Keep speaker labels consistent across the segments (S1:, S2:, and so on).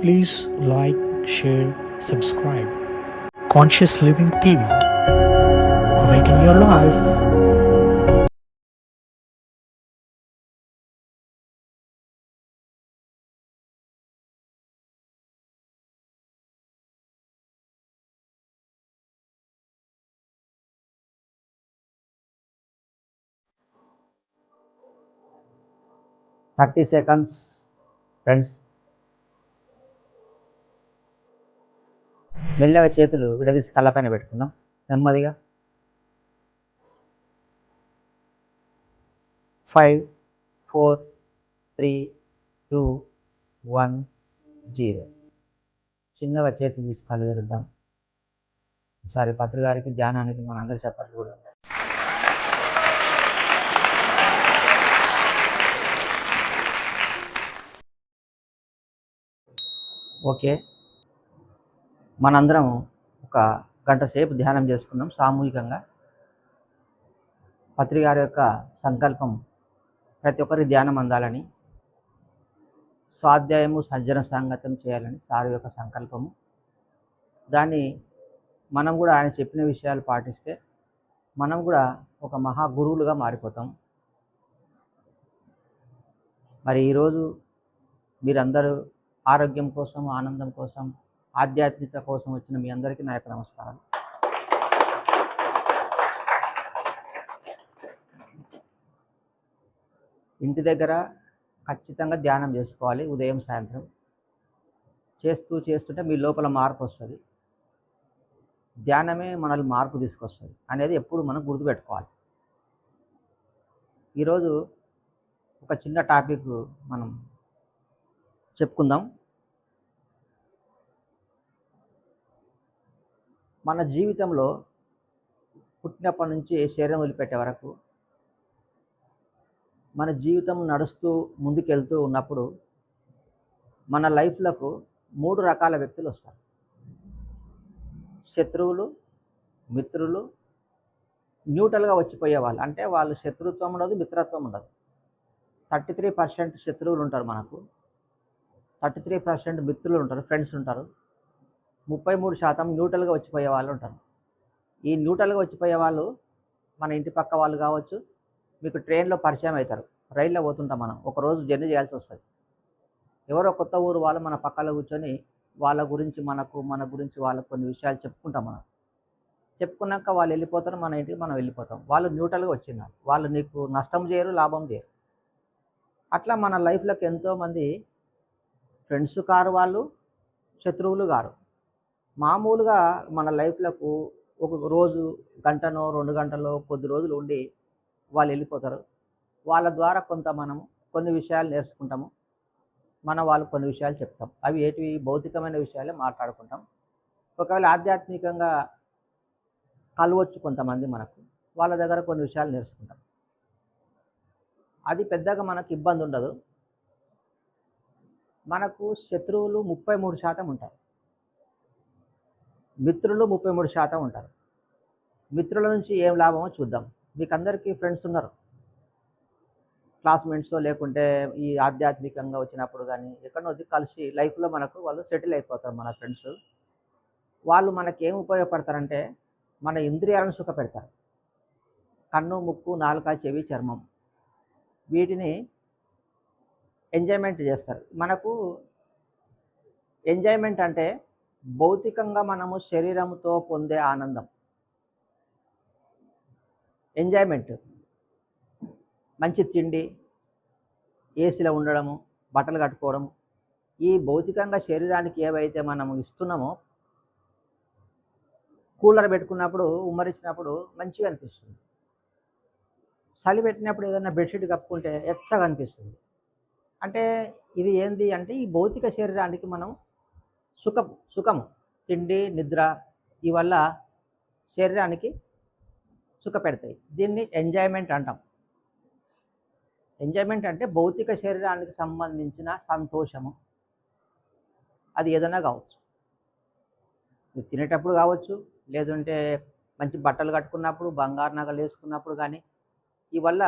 S1: Please like, share, subscribe. Conscious Living TV. Awaken your life.
S2: Thirty seconds. Friends మెల్లగా చేతులు విడదీసి కళ్ళపైన పెట్టుకుందాం. నెమ్మదిగా. Five four three two one zero చిన్నగా చేతులు తీసి కళ్ళు తెరుద్దాం ఒకసారి పత్రికారికి ధ్యానానికి మన అందరి చెప్పట్లు కూడా ఓకే. మనందరం ఒక గంట సేపు ధ్యానం చేసుకున్నాం సామూహికంగా. పత్రి గారి యొక్క సంకల్పం ప్రతి ఒక్కరి ధ్యానం అందాలని స్వాధ్యాయము సజ్జన సంగతం చేయాలని సార్ యొక్క సంకల్పము. దాన్ని మనం కూడా ఆయన చెప్పిన విషయాలు పాటిస్తే మనం కూడా ఒక మహా గురువులుగా మారిపోతాం. మరి ఈరోజు మీరందరూ ఆరోగ్యం కోసం ఆనందం కోసం ఆధ్యాత్మికత కోసం వచ్చిన మీ అందరికీ నా యొక్క నమస్కారం ఇంటి దగ్గర ఖచ్చితంగా ధ్యానం చేసుకోవాలి ఉదయం సాయంత్రం. చేస్తూ చేస్తుంటే మీ లోపల మార్పు వస్తుంది. ధ్యానమే మనల్ని మార్పు తీసుకొస్తుంది అనేది ఎప్పుడు మనం గుర్తుపెట్టుకోవాలి. ఈరోజు ఒక చిన్న టాపిక్ మనం చెప్పుకుందాం. మన జీవితంలో పుట్టినప్పటి నుంచి శరీరం వదిలిపెట్టే వరకు మన జీవితం నడుస్తూ ముందుకెళ్తూ ఉన్నప్పుడు మన లైఫ్లకు మూడు రకాల వ్యక్తులు వస్తారు. శత్రువులు మిత్రులు న్యూట్రల్గా వచ్చిపోయే వాళ్ళు. అంటే వాళ్ళు శత్రుత్వం ఉండదు మిత్రత్వం ఉండదు. థర్టీ త్రీ పర్సెంట్ శత్రువులు ఉంటారు మనకు. థర్టీ త్రీ పర్సెంట్ మిత్రులు ఉంటారు ఫ్రెండ్స్ ఉంటారు ముప్పై మూడు శాతం న్యూట్రల్గా వచ్చిపోయే వాళ్ళు ఉంటారు ఈ న్యూట్రల్గా వచ్చిపోయే వాళ్ళు మన ఇంటి పక్క వాళ్ళు కావచ్చు మీకు ట్రైన్లో పరిచయం అవుతారు రైల్లో పోతుంటాం మనం ఒకరోజు జర్నీ చేయాల్సి వస్తుంది. ఎవరో కొత్త ఊరు వాళ్ళు మన పక్కలో కూర్చొని వాళ్ళ గురించి మనకు మన గురించి వాళ్ళకు కొన్ని విషయాలు చెప్పుకుంటాం మనం. చెప్పుకున్నాక వాళ్ళు వెళ్ళిపోతారు మన ఇంటికి మనం వెళ్ళిపోతాం. వాళ్ళు న్యూట్రల్గా వచ్చినారు. వాళ్ళు నీకు నష్టం చేయరు లాభం చేయరు. అట్లా మన లైఫ్లోకి ఎంతోమంది ఫ్రెండ్స్ కారు వాళ్ళు శత్రువులు గారు మామూలుగా మన లైఫ్లకు ఒక రోజు గంటనో రెండు గంటలో కొద్ది రోజులు ఉండి వాళ్ళు వెళ్ళిపోతారు. వాళ్ళ ద్వారా కొంత మనము కొన్ని విషయాలు నేర్చుకుంటాము. మన వాళ్ళు కొన్ని విషయాలు చెప్తాం. అవి ఏటివి భౌతికమైన విషయాలే మాట్లాడుకుంటాం. ఒకవేళ ఆధ్యాత్మికంగా కలవచ్చు కొంతమంది మనకు. వాళ్ళ దగ్గర కొన్ని విషయాలు నేర్చుకుంటాం. అది పెద్దగా మనకు ఇబ్బంది ఉండదు. మనకు శత్రువులు ముప్పై మూడు శాతం ఉంటారు. మిత్రులు ముప్పై మూడు శాతం ఉంటారు. మిత్రుల నుంచి ఏం లాభమో చూద్దాం. మీకు అందరికీ ఫ్రెండ్స్ ఉన్నారు. క్లాస్మేట్స్తో లేకుంటే ఈ ఆధ్యాత్మికంగా వచ్చినప్పుడు కానీ ఎక్కడో కలిసి లైఫ్లో మనకు వాళ్ళు సెటిల్ అయిపోతారు మన ఫ్రెండ్స్. వాళ్ళు మనకి ఏం ఉపయోగపడతారంటే మన ఇంద్రియాలను సుఖపెడతారు. కన్ను ముక్కు నాలుక చెవి చర్మం వీటిని ఎంజాయ్మెంట్ చేస్తారు. మనకు ఎంజాయ్మెంట్ అంటే భౌతికంగా మనము శరీరంతో పొందే ఆనందం. ఎంజాయ్మెంట్. మంచి తిండి ఏసీలో ఉండడము బట్టలు కట్టుకోవడం ఈ భౌతికంగా శరీరానికి ఏవైతే మనము ఇస్తున్నామో కూలర్ పెట్టుకున్నప్పుడు ఉమ్మరించినప్పుడు మంచిగా అనిపిస్తుంది. చలి పెట్టినప్పుడు ఏదైనా బెడ్షీట్ కప్పుకుంటే ఎచ్చగా అనిపిస్తుంది. అంటే ఇది ఏంది అంటే ఈ భౌతిక శరీరానికి మనం సుఖం సుఖము తిండి నిద్ర ఇవల్ల శరీరానికి సుఖ పెడతాయి. దీన్ని ఎంజాయ్మెంట్ అంటాం. ఎంజాయ్మెంట్ అంటే భౌతిక శరీరానికి సంబంధించిన సంతోషము. అది ఏదైనా కావచ్చు. మీరు తినేటప్పుడు కావచ్చు లేదంటే మంచి బట్టలు కట్టుకున్నప్పుడు బంగారు నగలు వేసుకున్నప్పుడు కానీ ఇవల్ల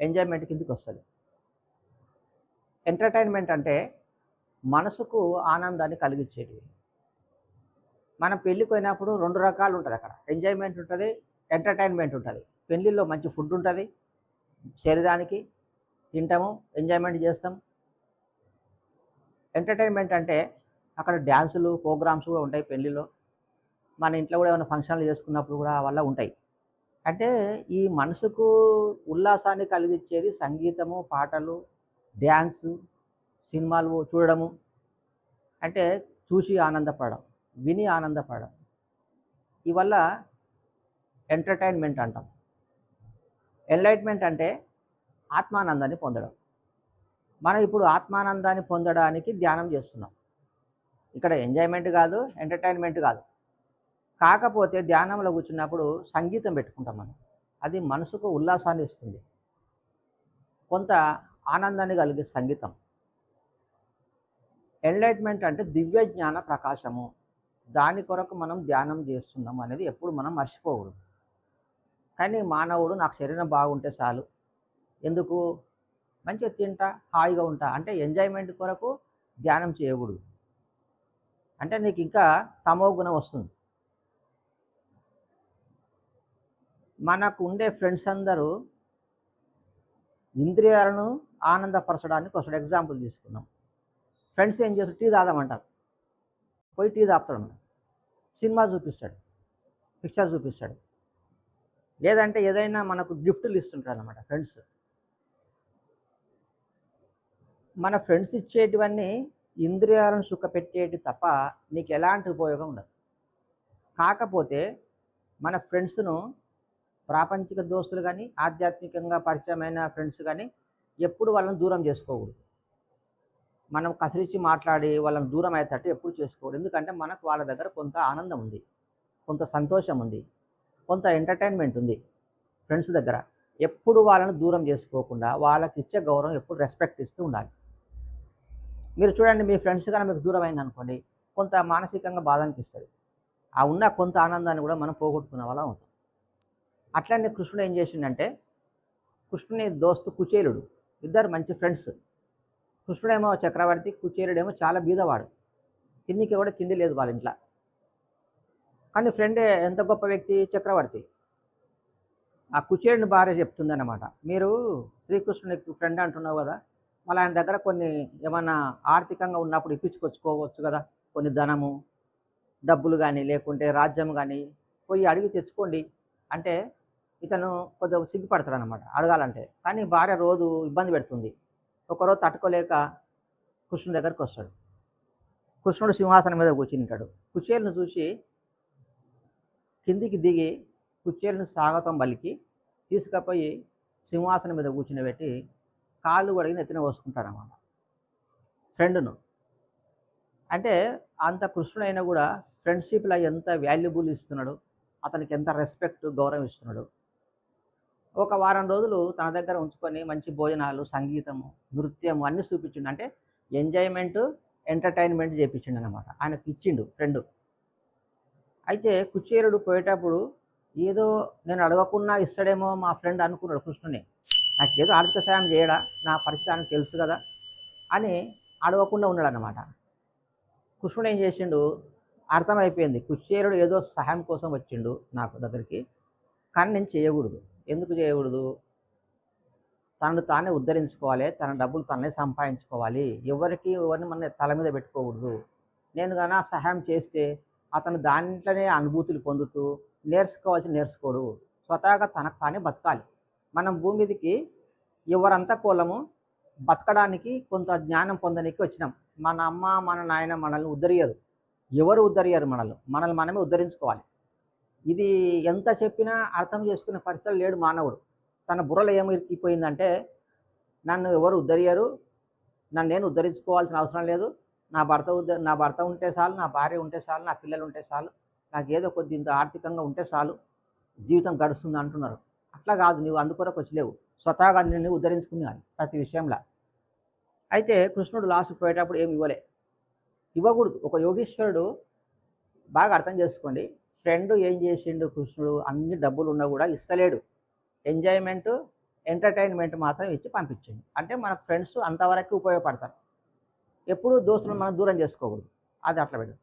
S2: ఎంజాయ్మెంట్ కిందకి వస్తుంది. ఎంటర్టైన్మెంట్ అంటే మనసుకు ఆనందాన్ని కలిగించేటివి మనం పెళ్ళికి పోయినప్పుడు రెండు రకాలు ఉంటుంది అక్కడ. ఎంజాయ్మెంట్ ఉంటుంది ఎంటర్టైన్మెంట్ ఉంటుంది. పెళ్ళిలో మంచి ఫుడ్ ఉంటుంది శరీరానికి తింటాము ఎంజాయ్మెంట్ చేస్తాం. ఎంటర్టైన్మెంట్ అంటే అక్కడ డ్యాన్సులు ప్రోగ్రామ్స్ కూడా ఉంటాయి పెళ్ళిలో. మన ఇంట్లో కూడా ఏమైనా ఫంక్షన్లు చేసుకున్నప్పుడు కూడా వల్ల ఉంటాయి. అంటే ఈ మనసుకు ఉల్లాసాన్ని కలిగించేది సంగీతము పాటలు డ్యాన్సు సినిమాలు చూడడము. అంటే చూసి ఆనందపడడం విని ఆనందపడడం. ఇవల్ల ఎంటర్టైన్మెంట్ అంటాం. ఎన్లైట్మెంట్ అంటే ఆత్మానందాన్ని పొందడం. మనం ఇప్పుడు ఆత్మానందాన్ని పొందడానికి ధ్యానం చేస్తున్నాం. ఇక్కడ ఎంజాయ్మెంట్ కాదు ఎంటర్టైన్మెంట్ కాదు. కాకపోతే ధ్యానంలో కూర్చున్నప్పుడు సంగీతం పెట్టుకుంటాం మనం. అది మనసుకు ఉల్లాసాన్ని ఇస్తుంది. కొంత ఆనందాన్ని కలిగే సంగీతం. ఎన్లైట్మెంట్ అంటే దివ్య జ్ఞాన ప్రకాశము. దాని కొరకు మనం ధ్యానం చేస్తున్నాం అనేది ఎప్పుడు మనం మర్చిపోకూడదు. కానీ మానవుడు నాకు శరీరం బాగుంటే చాలు. ఎందుకు? మంచిగా తింటా హాయిగా ఉంటా. అంటే ఎంజాయ్మెంట్ కొరకు ధ్యానం చేయకూడదు. అంటే నీకు ఇంకా తమో గుణం వస్తుంది. మనకు ఉండే ఫ్రెండ్స్ అందరూ ఇంద్రియాలను ఆనందపరచడానికి ఒకసారి ఎగ్జాంపుల్ తీసుకుందాం. ఫ్రెండ్స్ ఏం చేస్తారు? టీ తాదామంటారు పోయి టీ తాపుతాడు మనం సినిమా చూపిస్తాడు. పిక్చర్ చూపిస్తాడు. లేదంటే ఏదైనా మనకు గిఫ్ట్లు ఇస్తుంటారు అనమాట ఫ్రెండ్స్ మన ఫ్రెండ్స్ ఇచ్చేటివన్నీ ఇంద్రియాలను సుఖపెట్టేటి తప్ప నీకు ఎలాంటి ఉపయోగం ఉండదు. కాకపోతే మన ఫ్రెండ్స్ను ప్రాపంచిక దోస్తులు కానీ ఆధ్యాత్మికంగా పరిచయమైన ఫ్రెండ్స్ కానీ ఎప్పుడు వాళ్ళని దూరం చేసుకోకూడదు. మనం కసిరించి మాట్లాడి వాళ్ళని దూరం అయ్యేటట్టు ఎప్పుడు చేసుకోకూడదు. ఎందుకంటే మనకు వాళ్ళ దగ్గర కొంత ఆనందం ఉంది కొంత సంతోషం ఉంది కొంత ఎంటర్టైన్మెంట్ ఉంది ఫ్రెండ్స్ దగ్గర. ఎప్పుడు వాళ్ళని దూరం చేసుకోకుండా వాళ్ళకి ఇచ్చే గౌరవం ఎప్పుడు రెస్పెక్ట్ ఇస్తూ ఉండాలి. మీరు చూడండి మీ ఫ్రెండ్స్ కన్నా మీకు దూరం అయింది అనుకోండి కొంత మానసికంగా బాధ అనిపిస్తుంది. ఆ ఉన్న కొంత ఆనందాన్ని కూడా మనం పోగొట్టుకున్న వాళ్ళం అవుతాం. అట్లనే కృష్ణుడు ఏం చేసిండంటే కృష్ణుని దోస్తు కుచేలుడు ఇద్దరు మంచి ఫ్రెండ్స్ కృష్ణుడేమో చక్రవర్తి కుచేరుడేమో చాలా బీదవాడు. తిండికి కూడా తిండి లేదు వాళ్ళ ఇంట్లో. కానీ ఫ్రెండే ఎంత గొప్ప వ్యక్తి? చక్రవర్తి. ఆ కుచేరుని భార్య చెప్తుందన్నమాట. మీరు శ్రీకృష్ణుడికి ఫ్రెండ్ అంటున్నావు కదా మళ్ళీ ఆయన దగ్గర కొన్ని ఏమన్నా ఆర్థికంగా ఉన్నప్పుడు ఇప్పించుకొచ్చుకోవచ్చు కదా కొన్ని ధనము డబ్బులు కానీ లేకుంటే రాజ్యం కానీ పోయి అడిగి తెచ్చుకోండి. అంటే ఇతను కొద్దిగా సిగ్గుపడతాడు అనమాట అడగాలంటే. కానీ భార్య రోజు ఇబ్బంది పెడుతుంది. ఒకరోజు తట్టుకోలేక కృష్ణుడి దగ్గరికి వస్తాడు. కృష్ణుడు సింహాసనం మీద కూర్చుంటాడు. కుచేలును చూసి కిందికి దిగి కుచేలును స్వాగతం పలికి తీసుకుపోయి సింహాసనం మీద కూర్చుని పెట్టి కాళ్ళు కడిగి నెత్తిన పోసుకుంటాడు ఫ్రెండ్ను. అంటే అంత కృష్ణుడైనా కూడా ఫ్రెండ్షిప్లో ఎంత వాల్యుబుల్ ఇస్తున్నాడు అతనికి ఎంత రెస్పెక్ట్ గౌరవం ఇస్తున్నాడు ఒక వారం రోజులు తన దగ్గర ఉంచుకొని మంచి భోజనాలు సంగీతము నృత్యము అన్నీ చూపించిండు. అంటే ఎంజాయ్మెంట్ ఎంటర్టైన్మెంట్ చేపించిండు అనమాట ఆయనకు ఇచ్చిండు ఫ్రెండ్. అయితే కుచేరుడు పోయేటప్పుడు ఏదో నేను అడగకుండా ఇస్తాడేమో మా ఫ్రెండ్ అనుకున్నాడు కృష్ణుని. నాకేదో ఆర్థిక సాయం చేయడా? నా పరిస్థితి ఆయనకు తెలుసు కదా? అని అడగకుండా ఉన్నాడు అనమాట కృష్ణుడు ఏం చేసిండు? అర్థమైపోయింది. కుచేరుడు ఏదో సహాయం కోసం వచ్చిండు నాకు దగ్గరికి. కానీ నేను చేయకూడదు. ఎందుకు చేయకూడదు? తనను తానే ఉద్ధరించుకోవాలి తన డబ్బులు తనే సంపాదించుకోవాలి. ఎవరికి ఎవరిని మన తల మీద పెట్టుకోకూడదు. నేను కానీ సహాయం చేస్తే అతను దాంట్లోనే అనుభూతులు పొందుతూ నేర్చుకోవాల్సి నేర్చుకోడు. స్వతహాగా తనకు తానే బతకాలి. మనం భూమి మీదకి ఎవరంతా కోలము? బతకడానికి కొంత జ్ఞానం పొందడానికి వచ్చినాం. మన అమ్మ మన నాయన మనల్ని ఉద్ధరియరు ఎవరు ఉద్ధరియరు మనల్ని? మనల్ని మనమే ఉద్ధరించుకోవాలి. ఇది ఎంత చెప్పినా అర్థం చేసుకునే పరిస్థితులు లేడు మానవుడు. తన బుర్రలో ఏమి ఇరికిపోయిందంటే నన్ను ఎవరు ఉద్ధరియరు నన్ను నేను ఉద్ధరించుకోవాల్సిన అవసరం లేదు నా భర్త ఉద్ద నా భర్త ఉంటే చాలు నా భార్య ఉంటే చాలు నా పిల్లలు ఉంటే చాలు నాకు ఏదో కొద్ది ఇంత ఆర్థికంగా ఉంటే చాలు జీవితం గడుస్తుంది అంటున్నారు. అట్లా కాదు నువ్వు అందుకొరకు వచ్చలేవు స్వతహాగా నిన్ను ఉద్ధరించుకున్నాను ప్రతి విషయంలో. అయితే కృష్ణుడు లాస్ట్ పోయేటప్పుడు ఏమి ఇవ్వలే. ఇవ్వకూడదు. ఒక యోగీశ్వరుడు బాగా అర్థం చేసుకోండి. ఫ్రెండ్ ఏం చేసిండు కృష్ణుడు అన్ని డబ్బులు ఉన్నా కూడా ఇస్తలేడు. ఎంజాయ్మెంట్ ఎంటర్టైన్మెంట్ మాత్రం ఇచ్చి పంపించండి. అంటే మన ఫ్రెండ్స్ అంతవరకు ఉపయోగపడతారు. ఎప్పుడూ దోస్తులను మనం దూరం చేసుకోకూడదు. అది అట్లా పెట్టదు.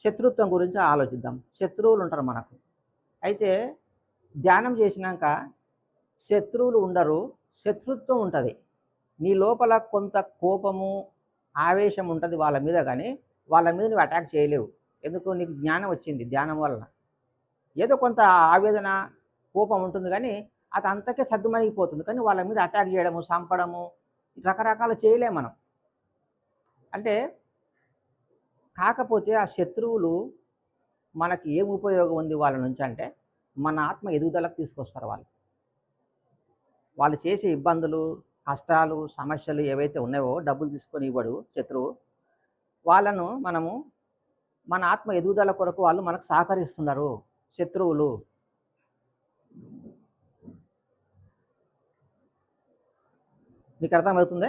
S2: శత్రుత్వం గురించి ఆలోచిద్దాం. శత్రువులు ఉంటారు మనకు. అయితే ధ్యానం చేసినాక శత్రువులు ఉండరు శత్రుత్వం ఉంటుంది. నీ లోపల కొంత కోపము ఆవేశం ఉంటుంది వాళ్ళ మీద కానీ వాళ్ళ మీద నువ్వు అటాక్ చేయలేవు. ఎందుకు నీకు జ్ఞానం వచ్చింది ధ్యానం వలన ఏదో కొంత ఆవేదన కోపం ఉంటుంది కానీ అది అంతకే సర్దుమణిగిపోతుంది. కానీ వాళ్ళ మీద అటాక్ చేయడము చంపడము రకరకాలు చేయలేము మనం. అంటే కాకపోతే ఆ శత్రువులు మనకి ఏం ఉపయోగం ఉంది వాళ్ళ నుంచి అంటే మన ఆత్మ ఎదుగుదలకు తీసుకొస్తారు వాళ్ళు. వాళ్ళు చేసే ఇబ్బందులు కష్టాలు సమస్యలు ఏవైతే ఉన్నాయో డబ్బులు తీసుకొని ఇవ్వడు శత్రువు. వాళ్ళను మనము మన ఆత్మ ఎదుగుదల కొరకు వాళ్ళు మనకు సహకరిస్తున్నారు. శత్రువులు. మీకు అర్థమవుతుంది?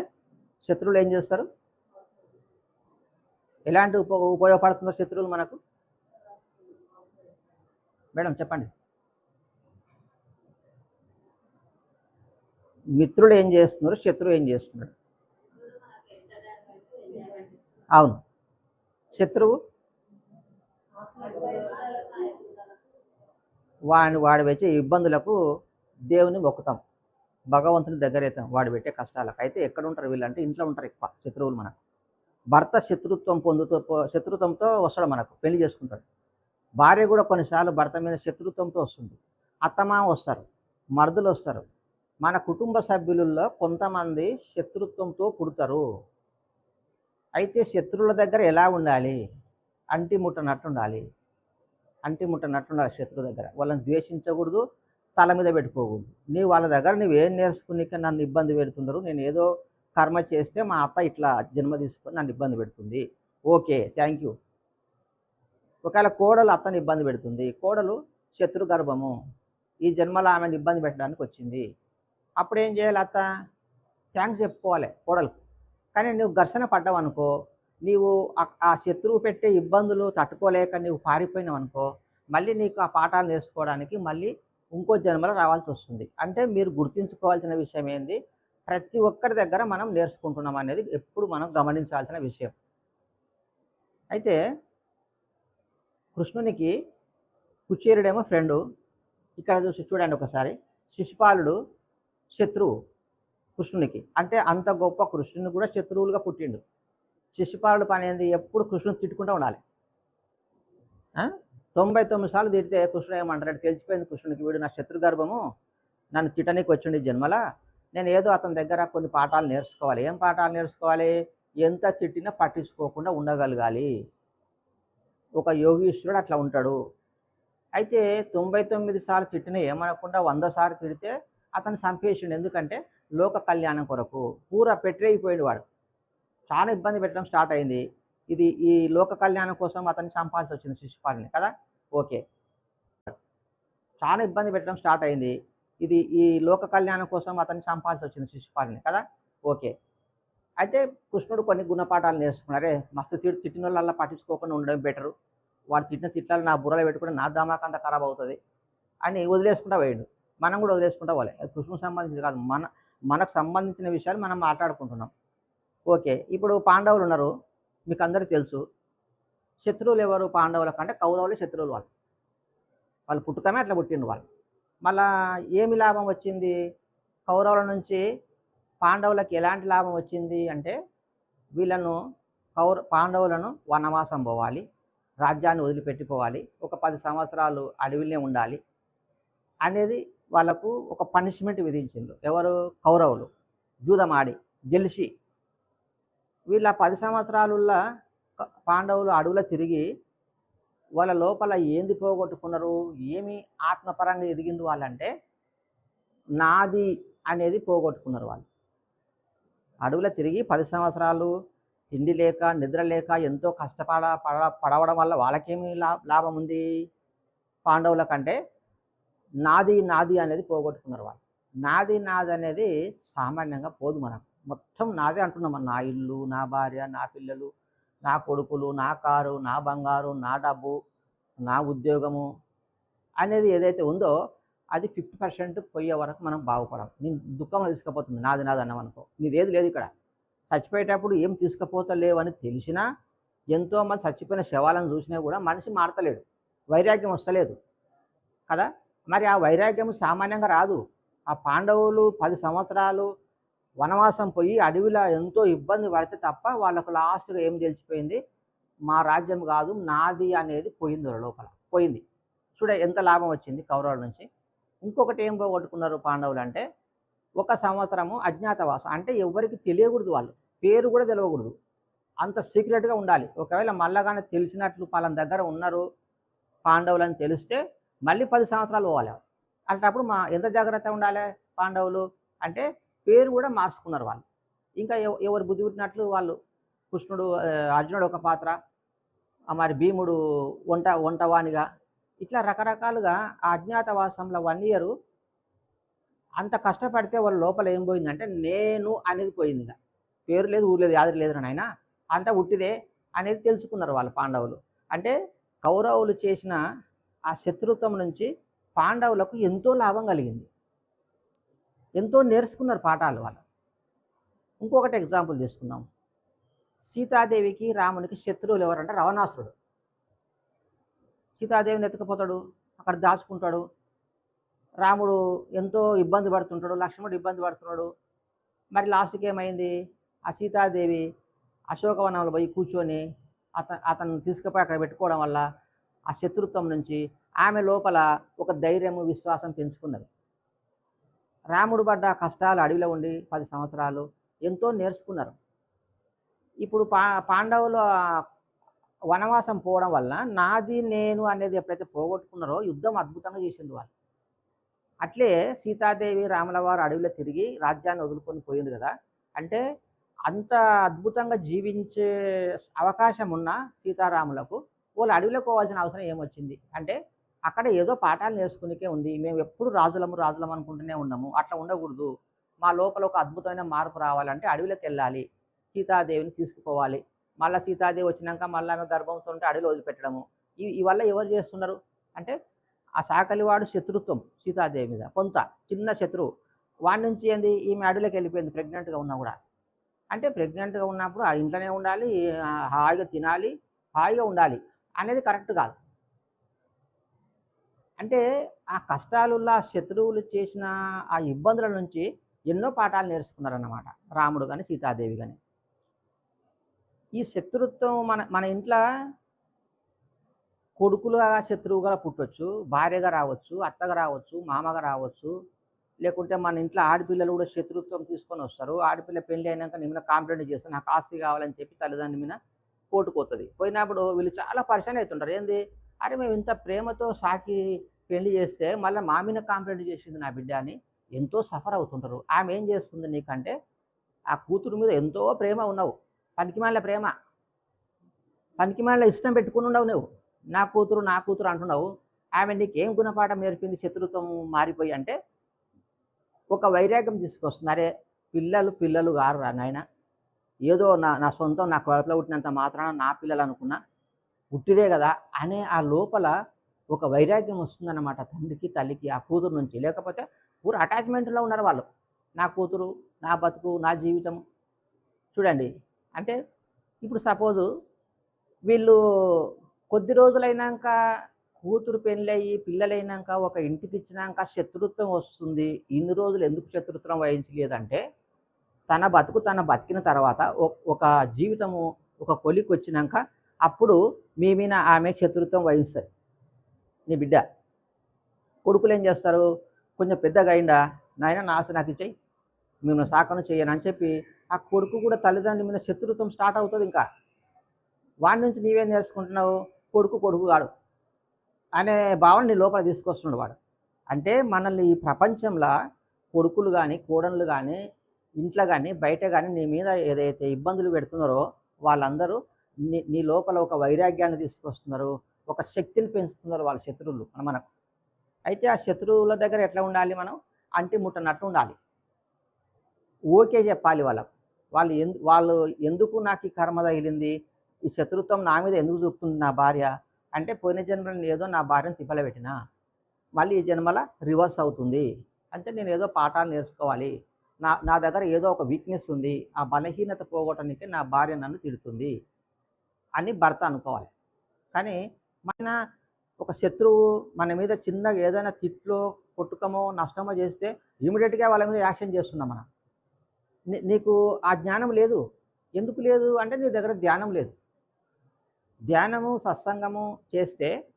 S2: శత్రువులు ఏం చేస్తారు? ఎలాంటి ఉప ఉపయోగపడుతుందో శత్రువులు మనకు? మేడం చెప్పండి. మిత్రుడు ఏం చేస్తున్నారు? శత్రువు ఏం చేస్తున్నాడు? అవును. శత్రువు వాడిని వాడు వచ్చే ఇబ్బందులకు దేవుని మొక్కుతాం. భగవంతుని దగ్గర అవుతాం వాడు పెట్టే కష్టాలకు. అయితే ఎక్కడ ఉంటారు వీళ్ళంటే ఇంట్లో ఉంటారు ఎక్కువ శత్రువులు మనకు. భర్త శత్రుత్వం పొందుతూ శత్రుత్వంతో వస్తాడు మనకు పెళ్ళి చేసుకుంటాడు. భార్య కూడా కొన్నిసార్లు భర్త మీద శత్రుత్వంతో వస్తుంది. అత్తమామ వస్తారు మరుదులు వస్తారు. మన కుటుంబ సభ్యులలో కొంతమంది శత్రుత్వంతో పుడతారు. అయితే శత్రువుల దగ్గర ఎలా ఉండాలి? అంటి ముట్టనట్టు ఉండాలి అంటి ముట్టనట్టు ఉండాలి శత్రువు దగ్గర. వాళ్ళని ద్వేషించకూడదు తల మీద పెట్టుకోకూడదు. నీ వాళ్ళ దగ్గర నువ్వు ఏం నేర్చుకునిక నన్ను ఇబ్బంది పెడుతున్నారు నేను ఏదో కర్మ చేస్తే మా అత్త ఇట్లా జన్మ తీసుకొని నన్ను ఇబ్బంది పెడుతుంది. Okay thank you. ఒకవేళ కోడలు అత్తని ఇబ్బంది పెడుతుంది. కోడలు శత్రు గర్భము. ఈ జన్మలో ఆమెను ఇబ్బంది పెట్టడానికి వచ్చింది. అప్పుడు ఏం చేయాలి అత్త? థ్యాంక్స్ చెప్పుకోవాలి కోడలకు. కానీ నువ్వు ఘర్షణ పడ్డావు అనుకో నీవు ఆ- శత్రువు పెట్టే ఇబ్బందులు తట్టుకోలేక నీవు పారిపోయినావు అనుకో మళ్ళీ నీకు ఆ పాఠాలు నేర్చుకోవడానికి మళ్ళీ ఇంకో జన్మలో రావాల్సి వస్తుంది. అంటే మీరు గుర్తుంచుకోవాల్సిన విషయం ఏంది? ప్రతి ఒక్కరి దగ్గర మనం నేర్చుకుంటున్నాం అనేది ఎప్పుడు మనం గమనించాల్సిన విషయం. అయితే కృష్ణునికి కుచేరుడేమో ఫ్రెండు. ఇక్కడ చూసి చూడండి ఒకసారి. శిశుపాలుడు శత్రువు కృష్ణునికి. అంటే అంత గొప్ప కృష్ణుని కూడా శత్రువులుగా పుట్టిండు. శిష్యపాలుడు పని ఏంది? ఎప్పుడు కృష్ణుని తిట్టుకుంటూ ఉండాలి. తొంభై తొమ్మిది సార్లు తిడితే కృష్ణుడు ఏమంటాడు తెలిసిపోయింది కృష్ణుడికి వీడు నా శత్రుగర్భము నన్ను తిట్టనికి వచ్చిండి జన్మల. నేను ఏదో అతని దగ్గర కొన్ని పాఠాలు నేర్చుకోవాలి. ఏం పాఠాలు నేర్చుకోవాలి? ఎంత తిట్టినా పట్టించుకోకుండా ఉండగలగాలి. ఒక యోగీశ్వరుడు అట్లా ఉంటాడు. అయితే తొంభై తొమ్మిది సార్లు తిట్టిన ఏమనకుండా వంద సార్లు తిడితే అతను చంపేసిండు. ఎందుకంటే లోక కళ్యాణం కొరకు. పూర పెట్టేయిపోయాడు వాడు. చాలా ఇబ్బంది పెట్టడం స్టార్ట్ అయింది. ఇది ఈ లోక కళ్యాణం కోసం అతన్ని సంపాదించి వచ్చింది శిశుపాలని కదా? ఓకే. చాలా ఇబ్బంది పెట్టడం స్టార్ట్ అయింది. ఇది ఈ లోక కళ్యాణం కోసం అతన్ని సంపాదించి వచ్చింది శిశుపాలని కదా? ఓకే. అయితే కృష్ణుడు కొన్ని గుణపాఠాలు నేర్చుకున్నారే మస్తు తిట్టు తిట్టిన వాళ్ళ పట్టించుకోకుండా ఉండడం బెటరు. వాడు తిట్టిన తిట్టాలు నా బుర్రలో పెట్టుకుంటే నా దమాక ఖరాబ్ అవుతుంది అని వదిలేసుకుంటా పోయాడు. మనం కూడా వదిలేసుకుంటా పోలే. కృష్ణుడు కృష్ణుకు సంబంధించింది కాదు. మన మనకు సంబంధించిన విషయాలు మనం మాట్లాడుకుంటున్నాం. ఓకే. ఇప్పుడు పాండవులు ఉన్నారు. మీకు అందరూ తెలుసు. శత్రువులు ఎవరు? పాండవుల కంటే కౌరవులు శత్రువులు వాళ్ళు. వాళ్ళు పుట్టుకమే అట్లా పుట్టిండు వాళ్ళు. మళ్ళా ఏమి లాభం వచ్చింది? కౌరవుల నుంచి పాండవులకు ఎలాంటి లాభం వచ్చింది అంటే వీళ్ళను కౌర పాండవులను వనవాసం పోవాలి. రాజ్యాన్ని వదిలిపెట్టిపోవాలి. ఒక పది సంవత్సరాలు అడవిలే ఉండాలి అనేది వాళ్ళకు ఒక పనిష్మెంట్ విధించిండ్రు. ఎవరు? కౌరవులు. జూదమాడి. గెలిచి వీళ్ళ పది సంవత్సరాలుల్లా పాండవులు అడవులో తిరిగి వాళ్ళ లోపల ఏంది పోగొట్టుకున్నారు? ఏమి ఆత్మపరంగా ఎదిగింది వాళ్ళంటే నాది అనేది పోగొట్టుకున్నారు వాళ్ళు. అడవులో తిరిగి పది సంవత్సరాలు తిండి లేక నిద్ర లేక ఎంతో కష్టపడ పడ పడవడం వల్ల వాళ్ళకేమి లా లాభం ఉంది? పాండవుల కంటే నాది నాది అనేది పోగొట్టుకున్నారు వాళ్ళు. నాది నాది అనేది సామాన్యంగా పోదు మనకు. మొత్తం నాదే అంటున్నాం. నా ఇల్లు నా భార్య నా పిల్లలు నా కొడుకులు నా కారు నా బంగారు నా డబ్బు నా ఉద్యోగము అనేది ఏదైతే ఉందో అది ఫిఫ్టీ పర్సెంట్ పోయే వరకు మనం బాగుపడం నేను దుఃఖంలో తీసుకుపోతుంది. నాది నాది అన్నాం అనుకో. నీదేది లేదు ఇక్కడ. చచ్చిపోయేటప్పుడు ఏం తీసుకుపోతలేవని అని తెలిసినా ఎంతోమంది చచ్చిపోయిన శవాలను చూసినా కూడా మనిషి మారతలేడు. వైరాగ్యం వస్తలేదు. కదా? మరి ఆ వైరాగ్యం సామాన్యంగా రాదు. ఆ పాండవులు పది సంవత్సరాలు వనవాసం పోయి అడవిలో ఎంతో ఇబ్బంది పడితే తప్ప వాళ్ళకు లాస్ట్గా ఏం తెలిసిపోయింది? మా రాజ్యం కాదు నాది అనేది పోయింది లోపల పోయింది. చూడ ఎంత లాభం వచ్చింది కౌరవుల నుంచి. ఇంకొకటి ఏం పోగొట్టుకున్నారు పాండవులు అంటే ఒక సంవత్సరము అజ్ఞాతవాసం. అంటే ఎవరికి తెలియకూడదు వాళ్ళు పేరు కూడా తెలియకూడదు అంత సీక్రెట్గా ఉండాలి. ఒకవేళ మళ్ళగానే తెలిసినట్లు వాళ్ళ దగ్గర ఉన్నారు పాండవులు అని తెలిస్తే మళ్ళీ పది సంవత్సరాలు పోవాలి. అట్లాంటప్పుడు మా ఎంత జాగ్రత్త ఉండాలి పాండవులు? అంటే పేరు కూడా మార్చుకున్నారు వాళ్ళు. ఇంకా ఎవరు బుద్ధి పుట్టినట్లు వాళ్ళు కృష్ణుడు అర్జునుడు ఒక పాత్ర మరి భీముడు వంట వంటవానిగా ఇట్లా రకరకాలుగా ఆ అజ్ఞాతవాసంలో వన్ ఇయర్ అంత కష్టపడితే వాళ్ళ లోపల ఏం పోయిందంటే నేను అనేది పోయింది ఇక. పేరు లేదు ఊరు లేదు యాదరి లేదు నాయన. అంతా ఉట్టిదే అనేది తెలుసుకున్నారు వాళ్ళు పాండవులు. అంటే కౌరవులు చేసిన ఆ శత్రుత్వం నుంచి పాండవులకు ఎంతో లాభం కలిగింది. ఎంతో నేర్చుకున్నారు పాఠాలు వాళ్ళు. ఇంకొకటి ఎగ్జాంపుల్ తీసుకుందాం. సీతాదేవికి రామునికి శత్రువులు ఎవరంటే రావణాసురుడు. సీతాదేవిని ఎత్తుకుపోతాడు అక్కడ దాచుకుంటాడు. రాముడు ఎంతో ఇబ్బంది పడుతుంటాడు లక్ష్మణుడు ఇబ్బంది పడుతున్నాడు. మరి లాస్ట్కి ఏమైంది? ఆ సీతాదేవి అశోకవనంలో పోయి కూర్చొని అత అతను తీసుకుపోయి అక్కడ పెట్టుకోవడం వల్ల ఆ శత్రుత్వం నుంచి ఆమె లోపల ఒక ధైర్యము విశ్వాసం పెంచుకున్నది. రాముడు పడ్డ కష్టాలు అడవిలో ఉండి పది సంవత్సరాలు ఎంతో నేర్చుకున్నారు. ఇప్పుడు పా పాండవులు వనవాసం పోవడం వల్ల నాది నేను అనేది ఎప్పుడైతే పోగొట్టుకున్నారో యుద్ధం అద్భుతంగా చేసింది వాళ్ళు. అట్లే సీతాదేవి రాముల వారు అడవిలో తిరిగి రాజ్యాన్ని వదులుకొని పోయింది కదా. అంటే అంత అద్భుతంగా జీవించే అవకాశం ఉన్న సీతారాములకు వాళ్ళు అడవిలో పోవాల్సిన అవసరం ఏమొచ్చింది? అంటే అక్కడ ఏదో పాఠాలు నేర్చుకునికే ఉంది. మేము ఎప్పుడు రాజులము రాజులం అనుకుంటూనే ఉన్నాము. అట్లా ఉండకూడదు. మా లోపల ఒక అద్భుతమైన మార్పు రావాలంటే అడవిలోకి వెళ్ళాలి. సీతాదేవిని తీసుకుపోవాలి. మళ్ళీ సీతాదేవి వచ్చినాక మళ్ళీ ఆమె గర్భంతో ఉంటే అడవిలో వదిలిపెట్టడము. ఈ ఇవల్ల ఎవరు చేస్తున్నారు? అంటే ఆ సాకలివాడు శత్రుత్వం సీతాదేవి మీద. కొంత చిన్న శత్రువు. వాడి నుంచి ఏంది? ఈమె అడవిలోకి వెళ్ళిపోయింది ప్రెగ్నెంట్గా ఉన్నా కూడా. అంటే ప్రెగ్నెంట్గా ఉన్నప్పుడు ఆ ఇంట్లోనే ఉండాలి హాయిగా తినాలి హాయిగా ఉండాలి అనేది కరెక్ట్ కాదు. అంటే ఆ కష్టాలున్న ఆ శత్రువులు చేసిన ఆ ఇబ్బందుల నుంచి ఎన్నో పాఠాలు నేర్చుకున్నారన్నమాట. రాముడు కానీ సీతాదేవి కానీ ఈ శత్రుత్వం మన మన ఇంట్లో కొడుకులుగా శత్రువుగా పుట్టొచ్చు భార్యగా రావచ్చు అత్తగా రావచ్చు మామగా రావచ్చు. లేకుంటే మన ఇంట్లో ఆడపిల్లలు కూడా శత్రుత్వం తీసుకొని వస్తారు. ఆడపిల్ల పెళ్ళి అయినాక నేను కాంప్లైంట్ చేస్తాను నాకు ఆస్తి కావాలని చెప్పి తల్లిదండ్రుల మీద కోర్టుకు పోయినప్పుడు వీళ్ళు చాలా పరిశాన్ అవుతుంటారు. ఏంది? అరే మేము ఇంత ప్రేమతో సాకి పెళ్ళి చేస్తే మళ్ళీ మామిన కాంప్లైంట్ చేసింది నా బిడ్డ అని ఎంతో సఫర్ అవుతుంటారు. ఆమె ఏం చేస్తుంది నీకంటే ఆ కూతురు మీద ఎంతో ప్రేమ ఉన్నావు. పనికిమాల ప్రేమ. పనికిమాల ఇష్టం పెట్టుకుని ఉండవు నువ్వు. నా కూతురు నా కూతురు అంటున్నావు. ఆమె నీకు ఏం గుణపాఠం నేర్పింది శత్రుత్వం మారిపోయి అంటే ఒక వైరాగ్యం తీసుకొస్తుంది. అరే పిల్లలు పిల్లలు గారు రా నాయన. ఏదో నా నా సొంతం నా కొడుకులో పుట్టినంత మాత్రాన నా పిల్లలు అనుకున్నా పుట్టిదే కదా అనే ఆ లోపల ఒక వైరాగ్యం వస్తుందన్నమాట తండ్రికి తల్లికి ఆ కూతురు నుంచి. లేకపోతే ఊరు అటాచ్మెంట్లో ఉన్నారు వాళ్ళు. నా కూతురు నా బతుకు నా జీవితం. చూడండి. అంటే ఇప్పుడు సపోజు వీళ్ళు కొద్ది రోజులైనాక కూతురు పెళ్ళయి పిల్లలైనాక ఒక ఇంటికి ఇచ్చినాక శత్రుత్వం వస్తుంది. ఇన్ని రోజులు ఎందుకు శత్రుత్వం వహించలేదంటే తన బతుకు తన బతికిన తర్వాత ఒ- ఒక జీవితము ఒక కొలికి వచ్చినాక అప్పుడు మీ మీద ఆమె శత్రుత్వం వహిస్తుంది. నీ బిడ్డ. కొడుకులు ఏం చేస్తారు? కొంచెం పెద్దగా అయిందా నాయన నా ఆశ నాకు ఇచ్చేయి. మిమ్మల్ని సాకను చేయను అని చెప్పి ఆ కొడుకు కూడా తల్లిదండ్రుల మీద శత్రుత్వం స్టార్ట్ అవుతుంది ఇంకా. వాడి నుంచి నీవేం నేర్చుకుంటున్నావు? కొడుకు కొడుకు కాడు. అనే భావన నీ లోపల తీసుకొస్తున్నాడు వాడు. అంటే మనల్ని ఈ ప్రపంచంలో కొడుకులు కానీ కోడళ్ళు కానీ ఇంట్లో కానీ బయట కానీ నీ మీద ఏదైతే ఇబ్బందులు పెడుతున్నారో వాళ్ళందరూ నీ నీ లోపల ఒక వైరాగ్యాన్ని తీసుకొస్తున్నారు ఒక శక్తిని పెంచుతున్నారు వాళ్ళ శత్రువులు మన మనకు. అయితే ఆ శత్రువుల దగ్గర ఎట్లా ఉండాలి మనం? అంటి ముట్టనట్లు ఉండాలి. ఓకే చెప్పాలి వాళ్ళకు. వాళ్ళు ఎందు వాళ్ళు ఎందుకు నాకు ఈ కర్మ తగిలింది? ఈ శత్రుత్వం నా మీద ఎందుకు చూపుతుంది నా భార్య? అంటే పోయిన జన్మలో నేను ఏదో నా భార్యను తిప్పలబెట్టినా? మళ్ళీ ఈ జన్మల రివర్స్ అవుతుంది. అంటే నేను ఏదో పాఠాలు నేర్చుకోవాలి. నా నా దగ్గర ఏదో ఒక వీక్నెస్ ఉంది. ఆ బలహీనత పోగొట్టడానికి నా భార్య నన్ను తిడుతుంది. అని భర్త అనుకోవాలి. కానీ మన ఒక శత్రువు మన మీద చిన్నగా ఏదైనా తిట్లో కొట్టుకమో నష్టమో చేస్తే ఇమీడియట్గా వాళ్ళ మీద యాక్షన్ చేస్తున్నాం మనం. నీ- నీకు ఆ జ్ఞానం లేదు. ఎందుకు లేదు అంటే నీ దగ్గర ధ్యానం లేదు. ధ్యానము సత్సంగము చేస్తే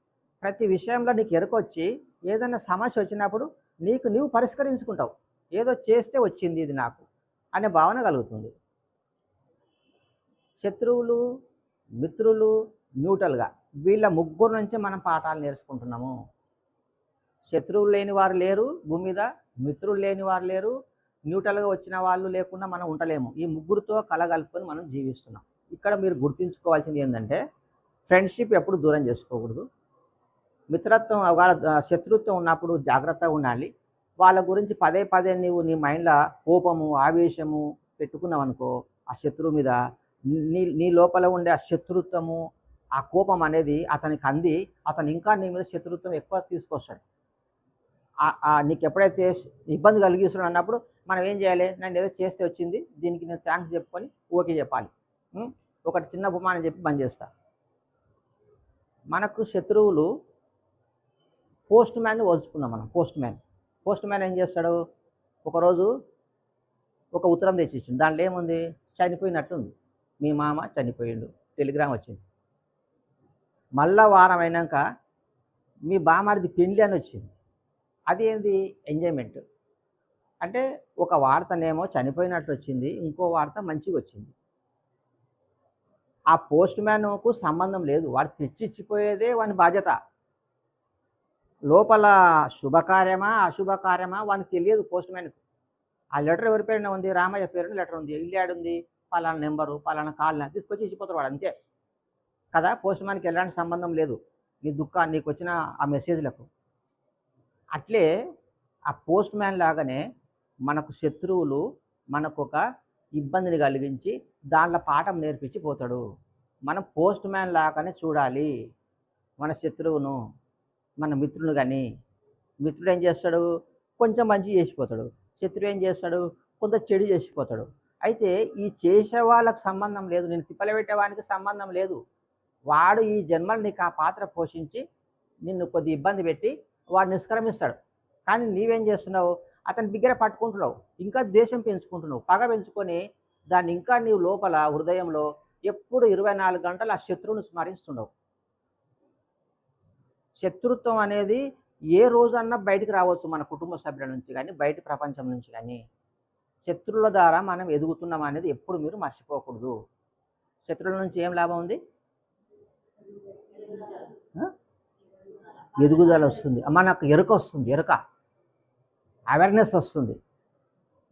S2: ప్రతి విషయంలో నీకు ఎరకొచ్చి ఏదైనా సమస్య వచ్చినప్పుడు నీకు నీవు పరిష్కరించుకుంటావు. ఏదో చేస్తే వచ్చింది ఇది నాకు అనే భావన కలుగుతుంది. శత్రువులు మిత్రులు న్యూట్రల్గా వీళ్ళ ముగ్గురు నుంచి మనం పాఠాలు నేర్చుకుంటున్నాము. శత్రువులు లేని వారు లేరు భూమి మీద మిత్రులు లేని వారు లేరు న్యూట్రల్గా వచ్చిన వాళ్ళు లేకుండా మనం ఉండలేము. ఈ ముగ్గురితో కలగలుపుకొని మనం జీవిస్తున్నాం. ఇక్కడ మీరు గుర్తుంచుకోవాల్సింది ఏంటంటే ఫ్రెండ్షిప్ ఎప్పుడు దూరం చేసుకోకూడదు. మిత్రత్వం వాళ్ళ శత్రుత్వం ఉన్నప్పుడు జాగ్రత్తగా ఉండాలి. వాళ్ళ గురించి పదే పదే నీవు నీ మైండ్లో కోపము ఆవేశము పెట్టుకున్నావు అనుకో ఆ శత్రువు మీద నీ నీ లోపల ఉండే ఆ శత్రుత్వము ఆ కోపం అనేది అతనికి అంది. అతను ఇంకా నీ మీద శత్రుత్వం ఎక్కువ తీసుకొస్తాడు. నీకు ఎప్పుడైతే ఇబ్బంది కలిగిస్తున్నాడు అన్నప్పుడు మనం ఏం చేయాలి? నేను ఏదో చేస్తే వచ్చింది దీనికి నేను థ్యాంక్స్ చెప్పుకొని ఓకే చెప్పాలి. ఒకటి చిన్న ఉపమానం చెప్పి బంద్ చేస్తా. మనకు శత్రువులు పోస్ట్ మ్యాన్ వలుచుకుందాం మనం పోస్ట్ మ్యాన్ పోస్ట్ మ్యాన్ ఏం చేస్తాడు? ఒకరోజు ఒక ఉత్తరం తెచ్చిచ్చింది దాంట్లో ఏముంది? చనిపోయినట్లుంది. మీ మామ చనిపోయిండు. టెలిగ్రామ్ వచ్చింది. మళ్ళా వారం అయినాక మీ బామారిది పెళ్ళి అని వచ్చింది. అది ఏంది ఎంజాయ్మెంట్. అంటే ఒక వార్తనేమో చనిపోయినట్లు వచ్చింది. ఇంకో వార్త మంచిగా వచ్చింది. ఆ పోస్ట్ మ్యాన్కు సంబంధం లేదు. వాడు తెచ్చిచ్చిపోయేదే వాని బాధ్యత. లోపల శుభకార్యమా అశుభకార్యమా వానికి తెలియదు పోస్ట్ మ్యాన్కు. ఆ లెటర్ ఎవరి పేరున ఉంది? రామయ్య పేరున లెటర్ ఉంది. ఇల్లు యాడ్ ఉంది పలానా నెంబరు పలానా కాల్ తీసుకొచ్చి ఇచ్చిపోతారు వాడు అంతే. కదా పోస్ట్ మ్యాన్కి ఎలాంటి సంబంధం లేదు. నీ దుఃఖాన్ని నీకు వచ్చిన ఆ మెసేజ్లకు. అట్లే ఆ పోస్ట్ మ్యాన్ లాగానే మనకు శత్రువులు మనకు ఒక ఇబ్బందిని కలిగించి దాంట్లో పాఠం నేర్పించి పోతాడు. మనం పోస్ట్ మ్యాన్ లాగానే చూడాలి. మన శత్రువును మన మిత్రుని కానీ మిత్రుడు ఏం చేస్తాడు? కొంచెం మంచి చేసిపోతాడు. శత్రువు ఏం చేస్తాడు? కొంత చెడు చేసిపోతాడు. అయితే ఈ చేసేవాళ్ళకు సంబంధం లేదు నేను తిప్పలు పెట్టేవానికి సంబంధం లేదు. వాడు ఈ జన్మలు నీకు ఆ పాత్ర పోషించి నిన్ను కొద్ది ఇబ్బంది పెట్టి వాడు నిష్క్రమిస్తాడు. కానీ నీవేం చేస్తున్నావు? అతని దగ్గర పట్టుకుంటున్నావు. ఇంకా ద్వేషం పెంచుకుంటున్నావు. పగ పెంచుకొని దాన్ని ఇంకా నీవు లోపల హృదయంలో ఎప్పుడు ఇరవై నాలుగు గంటలు ఆ శత్రువును స్మరిస్తున్నావు. శత్రుత్వం అనేది ఏ రోజన్నా బయటికి రావచ్చు మన కుటుంబ సభ్యుల నుంచి కానీ బయట ప్రపంచం నుంచి కానీ శత్రువుల ద్వారా మనం ఎదుగుతున్నాం అనేది ఎప్పుడు మీరు మర్చిపోకూడదు. శత్రువుల నుంచి ఏం లాభం ఉంది? ఎదుగుదల వస్తుంది. మనకు ఎరుక వస్తుంది ఎరుక. అవేర్నెస్ వస్తుంది.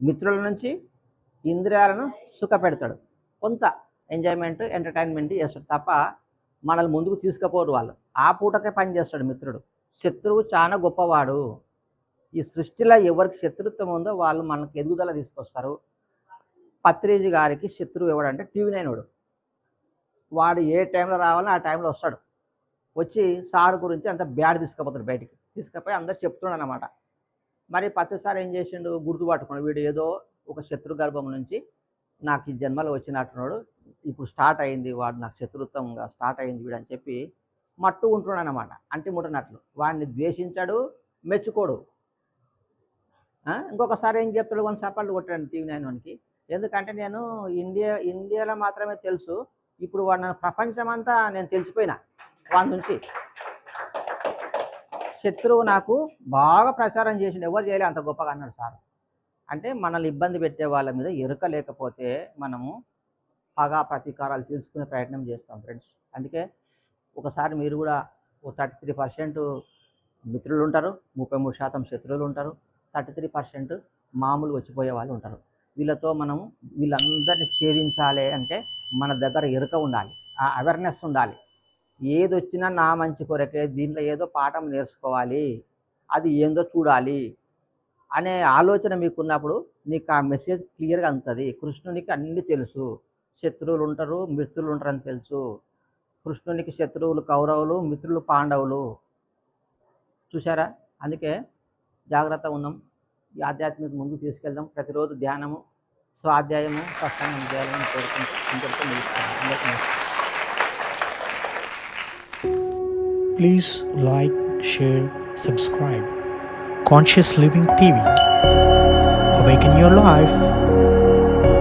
S2: మిత్రుల నుంచి ఇంద్రియాలను సుఖపెడతాడు కొంత ఎంజాయ్మెంట్ ఎంటర్టైన్మెంట్ చేస్తాడు తప్ప మనల్ని ముందుకు తీసుకుపోరు వాళ్ళు. ఆ పూటకే పని చేస్తాడు మిత్రుడు. శత్రువు చాలా గొప్పవాడు. ఈ సృష్టిలో ఎవరికి శత్రుత్వం ఉందో వాళ్ళు మనకు ఎదుగుదల తీసుకొస్తారు. పత్రేజీ గారికి శత్రువు ఎవడంటే టీవీ నైనోడు వాడు. ఏ టైంలో రావాలో ఆ టైంలో వస్తాడు. వచ్చి సార్ గురించి అంత బ్యాడ్ తీసుకుపోతాడు బయటికి. తీసుకుపోయి అందరు చెప్తున్నాడు అనమాట మరి ప్రతిసారి ఏం చేసిండు? గుర్తుపట్టుకున్నాడు వీడు ఏదో ఒక శత్రు గర్భం నుంచి నాకు ఈ జన్మలో వచ్చినట్టున్నాడు. ఇప్పుడు స్టార్ట్ అయింది. వాడు నాకు శత్రుత్వంగా స్టార్ట్ అయింది వీడు అని చెప్పి మట్టు ఉంటున్నాడు అనమాట అంటి ముట్టనట్లు వాడిని ద్వేషించాడు మెచ్చుకోడు. ఇంకొకసారి ఏం చెప్తాడు? కొన్ని సపాళ్ళు కొట్టాడు టీవీ నైన్ వన్కి. ఎందుకంటే నేను ఇండియా ఇండియాలో మాత్రమే తెలుసు. ఇప్పుడు వాడు నన్ను ప్రపంచమంతా నేను తెలిసిపోయినా వాడి నుంచి. శత్రువు నాకు బాగా ప్రచారం చేసిండు. ఎవరు చేయలే అంత గొప్పగా అన్నాడు సార్. అంటే మనల్ని ఇబ్బంది పెట్టే వాళ్ళ మీద ఎరుక లేకపోతే మనము పగా ప్రతీకారాలు తెలుసుకునే ప్రయత్నం చేస్తాం ఫ్రెండ్స్. అందుకే ఒకసారి మీరు కూడా ఓ థర్టీ త్రీ పర్సెంట్ మిత్రులు ఉంటారు. ముప్పై మూడు శాతం శత్రువులు ఉంటారు. థర్టీ త్రీ పర్సెంట్ మామూలు వచ్చిపోయే వాళ్ళు ఉంటారు. వీళ్ళతో మనం వీళ్ళందరినీ ఛేదించాలి అంటే మన దగ్గర ఎరుక ఉండాలి ఆ అవేర్నెస్ ఉండాలి. ఏది వచ్చినా నా మంచి కొరకే దీంట్లో ఏదో పాఠం నేర్చుకోవాలి అది ఏందో చూడాలి అనే ఆలోచన మీకున్నప్పుడు నీకు ఆ మెసేజ్ క్లియర్గా అందుతుంది. కృష్ణునికి అన్నీ తెలుసు శత్రువులు ఉంటారు మిత్రులు ఉంటారని తెలుసు. కృష్ణునికి శత్రువులు కౌరవులు మిత్రులు పాండవులు. చూసారా అందుకే జాగ్రత్త ఉందాం ఈ ఆధ్యాత్మిక ముందుకు తీసుకెళ్దాం ప్రతిరోజు ధ్యానము స్వాధ్యాయము సత్సంగం చేయాలని కోరుకుంటూ ఇంతటితో ముగిస్తాను అందరికీ నమస్కారం
S1: Please like, share, subscribe. Conscious Living TV. Awaken your life.